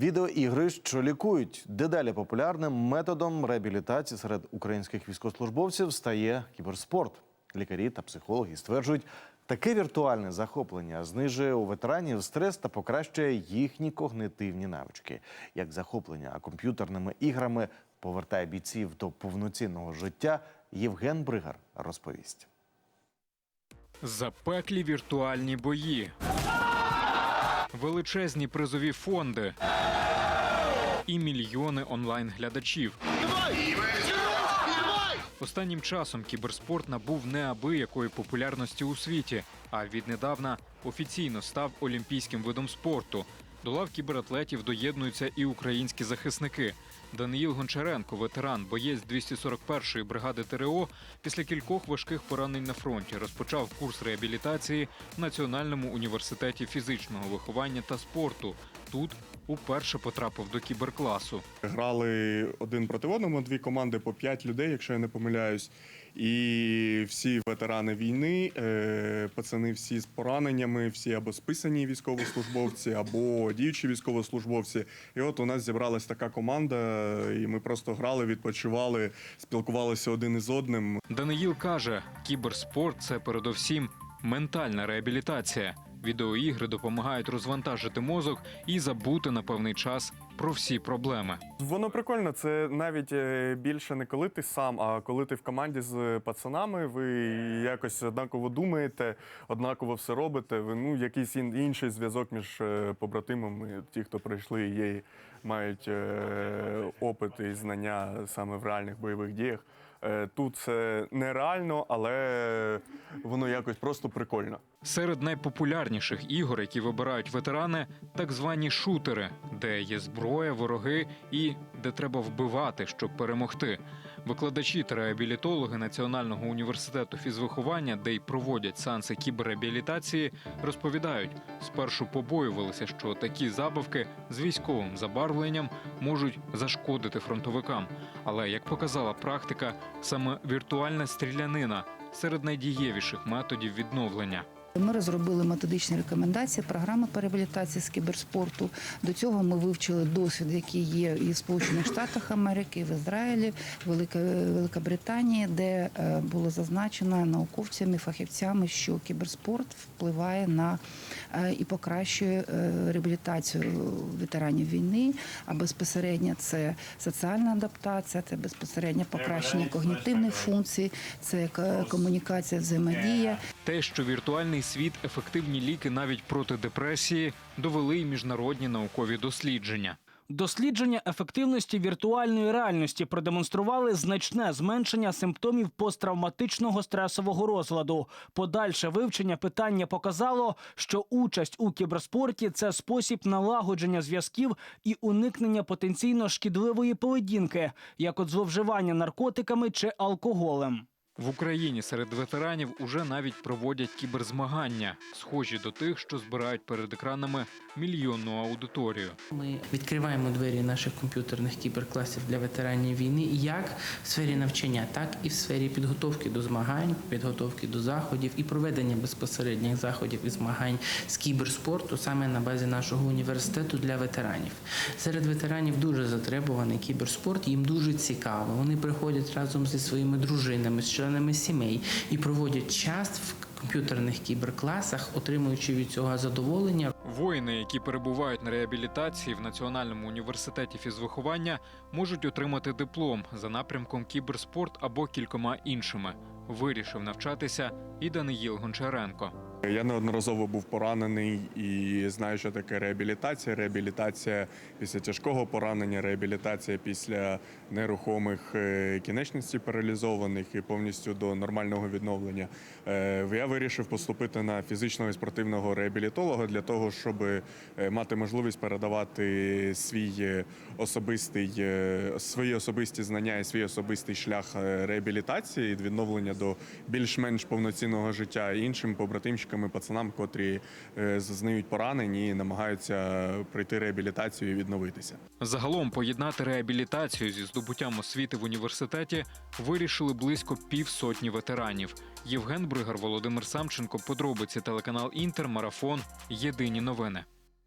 Відеоігри, що лікують, дедалі популярним методом реабілітації серед українських військовослужбовців стає кіберспорт. Лікарі та психологи стверджують, таке віртуальне захоплення знижує у ветеранів стрес та покращує їхні когнитивні навички. Як захоплення комп'ютерними іграми повертає бійців до повноцінного життя, Євген Бригар розповість. Запеклі віртуальні бої, величезні призові фонди і мільйони онлайн-глядачів. Останнім часом кіберспорт набув неабиякої популярності у світі, а віднедавна офіційно став олімпійським видом спорту. До лав кібератлетів доєднуються і українські захисники. Даниїл Гончаренко, ветеран, боєць 241-ї бригади ТРО, після кількох важких поранень на фронті розпочав курс реабілітації в Національному університеті фізичного виховання та спорту. Тут уперше потрапив до кіберкласу. Грали один проти одному, дві команди по п'ять людей, якщо я не помиляюсь. І всі ветерани війни, е, пацани всі з пораненнями, всі або списані військовослужбовці, або діючі військовослужбовці. І от у нас зібралась така команда, і ми просто грали, відпочивали, спілкувалися один із одним. Даниїл каже, кіберспорт це передовсім ментальна реабілітація. Відеоігри допомагають розвантажити мозок і забути на певний час про всі проблеми. Воно прикольно. Це навіть е, більше не коли ти сам, а коли ти в команді з пацанами, ви якось однаково думаєте, однаково все робите. Ви ну якийсь ін- інший зв'язок між е, побратимами, ті, хто прийшли є, мають е, опит і знання саме в реальних бойових діях. Е, Тут це нереально, але воно якось просто прикольно. Серед найпопулярніших ігор, які вибирають ветерани, так звані шутери, де є зброя, вороги і де треба вбивати, щоб перемогти. Викладачі та реабілітологи Національного університету фізвиховання, де й проводять сеанси кіберреабілітації, розповідають, спершу побоювалися, що такі забавки з військовим забарвленням можуть зашкодити фронтовикам. Але як показала практика, саме віртуальна стрілянина серед найдієвіших методів відновлення. Ми розробили методичні рекомендації, програми по реабілітації з кіберспорту. До цього ми вивчили досвід, який є і в Сполучених Штатах Америки, і в Ізраїлі, Великобританії, де е, було зазначено науковцями, фахівцями, що кіберспорт впливає на е, і покращує е, реабілітацію ветеранів війни. А безпосередньо це соціальна адаптація, це безпосередньо покращення когнітивних функцій, це комунікація, взаємодія. Те, що віртуальний світ ефективні ліки навіть проти депресії, довели й міжнародні наукові дослідження. Дослідження ефективності віртуальної реальності продемонстрували значне зменшення симптомів посттравматичного стресового розладу. Подальше вивчення питання показало, що участь у кіберспорті це спосіб налагодження зв'язків і уникнення потенційно шкідливої поведінки, як от зловживання наркотиками чи алкоголем. В Україні серед ветеранів уже навіть проводять кіберзмагання, схожі до тих, що збирають перед екранами мільйонну аудиторію. Ми відкриваємо двері наших комп'ютерних кіберкласів для ветеранів війни як в сфері навчання, так і в сфері підготовки до змагань, підготовки до заходів і проведення безпосередніх заходів і змагань з кіберспорту саме на базі нашого університету для ветеранів. Серед ветеранів дуже затребуваний кіберспорт, їм дуже цікаво. Вони приходять разом зі своїми дружинами, з членами сімей і проводять час в комп'ютерних кіберкласах, отримуючи від цього задоволення, Воїни, які перебувають на реабілітації в Національному університеті фізвиховання, можуть отримати диплом за напрямком кіберспорт або кількома іншими. Вирішив навчатися і Даниїл Гончаренко. Я неодноразово був поранений і знаю, що таке реабілітація. Реабілітація після тяжкого поранення, реабілітація після нерухомих е, кінечностей паралізованих і повністю до нормального відновлення. Е, Я вирішив поступити на фізичного і спортивного реабілітолога для того, щоб е, мати можливість передавати свій особистий свої особисті знання і свій особистий шлях реабілітації і відновлення до більш-менш повноцінного життя іншим побратимчикам і пацанам, котрі е, зазнають поранені і намагаються пройти реабілітацію і відновитися. Загалом поєднати реабілітацію зі здобуттям освіти в університеті вирішили близько півсотні ветеранів. Євген Бригар, Володимир Самченко, подробиці телеканал Інтер, Марафон. Єдині новини.